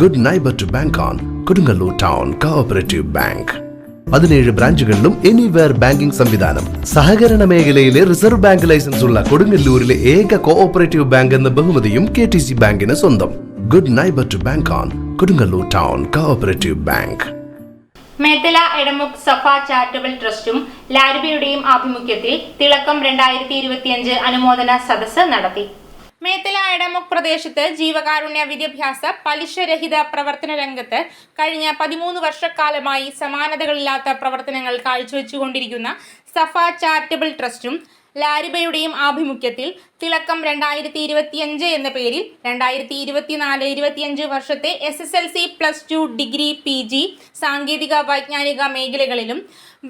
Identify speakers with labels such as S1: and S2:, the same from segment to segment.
S1: Good neighbour to bank on Kodungallur town cooperative bank പതിനേഴ് ബ്രാഞ്ചുകളിലും anywhere banking സംവിധാനം സഹകരണ മേഖലയിലെ റിസർവ് ബാങ്ക് ലൈസൻസ് ഉള്ള കൊടുങ്ങല്ലൂരിലെ ഏക കോഓപ്പറേറ്റീവ് ബാങ്ക് എന്ന ബഹുമതിയും കെ ടി സി ബാങ്കിന് സ്വന്തം good neighbour to bank on Kodungallur town cooperative bank
S2: Methala Edamuk Safa charitable ട്രസ്റ്റും ലാരുബിയുടെയും ആഭിമുഖ്യത്തിൽ തിളക്കം രണ്ടായിരത്തി ഇരുപത്തിയഞ്ച് അനുമോദന സദസ്സ് നടത്തി മേത്തല എടമുക് പ്രദേശത്ത് ജീവകാരുണ്യ വിദ്യാഭ്യാസ പലിശരഹിത പ്രവർത്തന രംഗത്ത് കഴിഞ്ഞ പതിമൂന്ന് വർഷക്കാലമായി സമാനതകളില്ലാത്ത പ്രവർത്തനങ്ങൾ കാഴ്ചവെച്ചുകൊണ്ടിരിക്കുന്ന സഫ ചാരിറ്റബിൾ ട്രസ്റ്റും ലാരിബയുടെയും ആഭിമുഖ്യത്തിൽ തിളക്കം രണ്ടായിരത്തി ഇരുപത്തിയഞ്ച് എന്ന പേരിൽ രണ്ടായിരത്തി ഇരുപത്തിനാല് ഇരുപത്തിയഞ്ച് വർഷത്തെ S S L C plus two degree P G സാങ്കേതിക വൈജ്ഞാനിക മേഖലകളിലും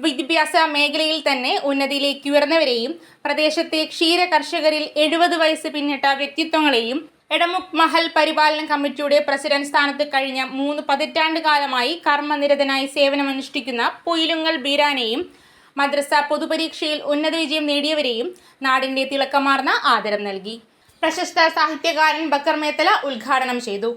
S2: വിദ്യാഭ്യാസ മേഖലയിൽ തന്നെ ഉന്നതിയിലേക്ക് ഉയർന്നവരെയും പ്രദേശത്തെ ക്ഷീര കർഷകരിൽ എഴുപത് വയസ്സ് പിന്നിട്ട വ്യക്തിത്വങ്ങളെയും എടമുക് മഹൽ പരിപാലന കമ്മിറ്റിയുടെ പ്രസിഡന്റ് സ്ഥാനത്ത് കഴിഞ്ഞ മൂന്ന് പതിറ്റാണ്ട് കാലമായി കർമ്മനിരതനായി സേവനമനുഷ്ഠിക്കുന്ന പൊയിലുങ്ങൽ ബീരാനെയും മദ്രസ പൊതുപരീക്ഷയിൽ ഉന്നത വിജയം നേടിയവരെയും നാടിന്റെ തിളക്കമാർന്ന ആദരം നൽകി പ്രശസ്ത സാഹിത്യകാരൻ ബക്കർ മേത്തല ഉദ്ഘാടനം ചെയ്തു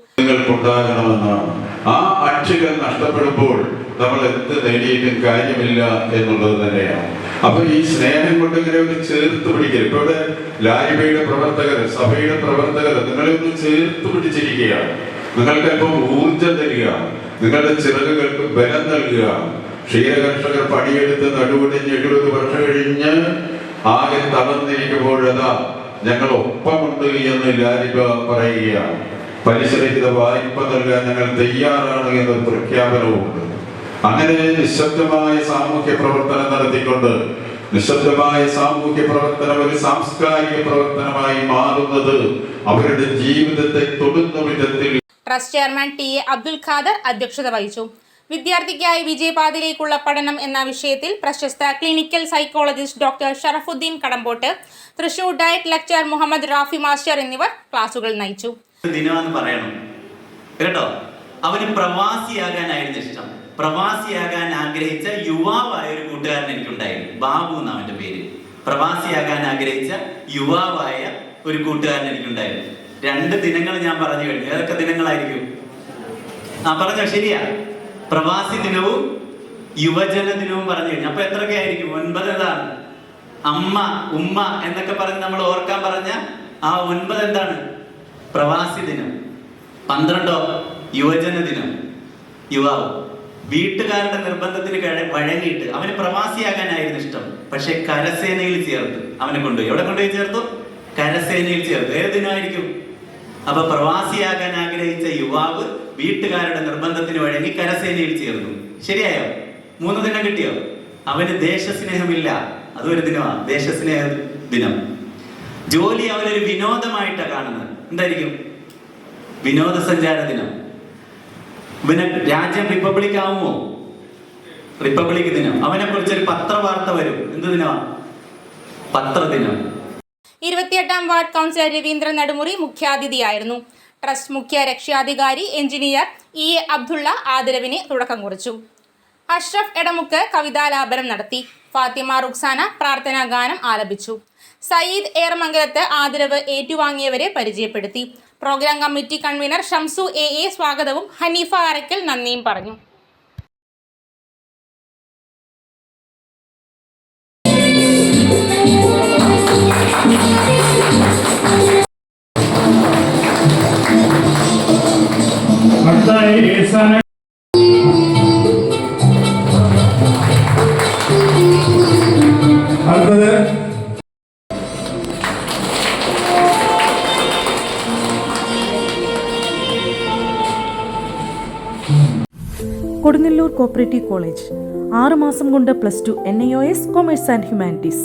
S3: ആ അക്ഷരം നഷ്ടപ്പെടുമ്പോൾ നമ്മൾ എന്ത് നേടിയിട്ടും കാര്യമില്ല എന്നുള്ളത് തന്നെയാണ് അപ്പൊ ഈ സ്നേഹം കൊണ്ടെങ്കിലും ഒന്ന് ചേർത്ത് പിടിക്കുക ഇപ്പൊ ഇവിടെ ലാരിബയുടെ പ്രവർത്തകർ സഭയുടെ പ്രവർത്തകർ നിങ്ങളെ ഒന്ന് ചേർത്ത് പിടിച്ചിരിക്കുകയാണ് നിങ്ങൾക്ക് ഇപ്പം ഊർജം തരിക നിങ്ങളുടെ ചിറകുകൾക്ക് ബലം നൽകുക ക്ഷീരകർഷകർ പണിയെടുത്ത് നടുവിടിഞ്ഞ് എഴുപത് വർഷം കഴിഞ്ഞ് ആകെ തളർന്നിരിക്കുമ്പോഴതാ ഞങ്ങൾ ഒപ്പമുണ്ട് എന്ന് ലാലിബ പറയുകയാണ് പരിസരഹിത വായ്പ നൽകാൻ ഞങ്ങൾ തയ്യാറാണ് എന്ന പ്രഖ്യാപനവും അങ്ങനെ നിശബ്ദമായ സാമൂഹ്യ പ്രവർത്തനം നടത്തിക്കൊണ്ട് നിശബ്ദമായ സാമൂഹ്യ പ്രവർത്തനം ഒരു സാംസ്കാരിക പ്രവർത്തനമായി മാറുന്നത് അവരുടെ ജീവിതത്തെ തൊടുന്ന വിധത്തിൽ
S2: trust chairman T A Abdul Khader അധ്യക്ഷത വഹിച്ചു വിദ്യാർത്ഥിക്കായി വിജയപാതയിലേക്കുള്ള പഠനം എന്ന വിഷയത്തിൽ പ്രശസ്ത clinical psychologist doctor Sharafuddin Kadampot Thrissur DIET lecturer Muhammad Rafi master എന്നിവർ ക്ലാസുകൾ നയിച്ചു
S4: കേട്ടോ അവന് പ്രവാസിയാകാനായിരുന്നു ഇഷ്ടം പ്രവാസിയാകാൻ ആഗ്രഹിച്ച യുവാവായ ഒരു കൂട്ടുകാരൻ എനിക്കുണ്ടായിരുന്നു ബാബു എന്ന അവന്റെ പേര് പ്രവാസിയാകാൻ ആഗ്രഹിച്ച യുവാവായ ഒരു കൂട്ടുകാരൻ എനിക്കുണ്ടായിരുന്നു രണ്ട് ദിനങ്ങൾ ഞാൻ പറഞ്ഞു കഴിഞ്ഞു ഏതൊക്കെ ദിനങ്ങളായിരിക്കും ആ പറഞ്ഞോ ശരിയാ പ്രവാസി ദിനവും യുവജന ദിനവും പറഞ്ഞു കഴിഞ്ഞു അപ്പൊ എത്രയൊക്കെ ആയിരിക്കും ഒൻപത് എന്താണ് അമ്മ ഉമ്മ എന്നൊക്കെ പറഞ്ഞ് നമ്മൾ ഓർക്കാൻ പറഞ്ഞ ആ ഒൻപത് എന്താണ് പ്രവാസി ദിനം പന്ത്രണ്ടോ യുവജന ദിനം യുവാവ് വീട്ടുകാരുടെ നിർബന്ധത്തിന് വഴങ്ങിയിട്ട് അവന് പ്രവാസിയാകാനായിരുന്നു ഇഷ്ടം പക്ഷെ കരസേനയിൽ ചേർത്ത് അവനെ കൊണ്ടുപോയി എവിടെ കൊണ്ടുപോയി ചേർത്തു കരസേനയിൽ ചേർത്ത് ഏത് ദിനമായിരിക്കും അപ്പൊ പ്രവാസിയാകാൻ ആഗ്രഹിച്ച യുവാവ് വീട്ടുകാരുടെ നിർബന്ധത്തിന് വഴങ്ങി കരസേനയിൽ ചേർന്നു ശരിയായോ മൂന്ന് ദിനം കിട്ടിയോ അവന് ദേശസ്നേഹമില്ല അതൊരു ദിനമാ ദേശസ്നേഹ ദിനം ജോലി അവനൊരു വിനോദമായിട്ടാണ് കാണുന്നത് എന്തായിരിക്കും വിനോദസഞ്ചാര ദിനം ഇവന് രാജ്യം റിപ്പബ്ലിക് ആവുമോ റിപ്പബ്ലിക് ദിനം അവനെ കുറിച്ച് ഒരു പത്രവാർത്ത വരും എന്ത് ദിനമാണ് പത്രദിനം
S2: ഇരുപത്തിയെട്ടാം വാർഡ് കൗൺസിലർ രവീന്ദ്രൻ നടുമുറി മുഖ്യാതിഥിയായിരുന്നു ട്രസ്റ്റ് മുഖ്യ രക്ഷാധികാരി എഞ്ചിനീയർ ഇ എ അബ്ദുള്ള ആദരവിനെ തുടക്കം കുറിച്ചു അഷ്റഫ് എടമുക്ക് കവിതാലാപനം നടത്തി ഫാത്തിമ റുക്സാന പ്രാർത്ഥനാ ഗാനം ആലപിച്ചു സയ്യിദ് ഏറമംഗലത്ത് ആദരവ് ഏറ്റുവാങ്ങിയവരെ പരിചയപ്പെടുത്തി program committee convener Shamsu A A സ്വാഗതവും ഹനീഫ അരക്കൽ നന്ദിയും പറഞ്ഞു
S5: അടുത്തത്
S6: കൊടുങ്ങല്ലൂർ കോപ്പറേറ്റീവ് കോളേജ് മാസം കൊണ്ട് plus two N I O S commerce and humanities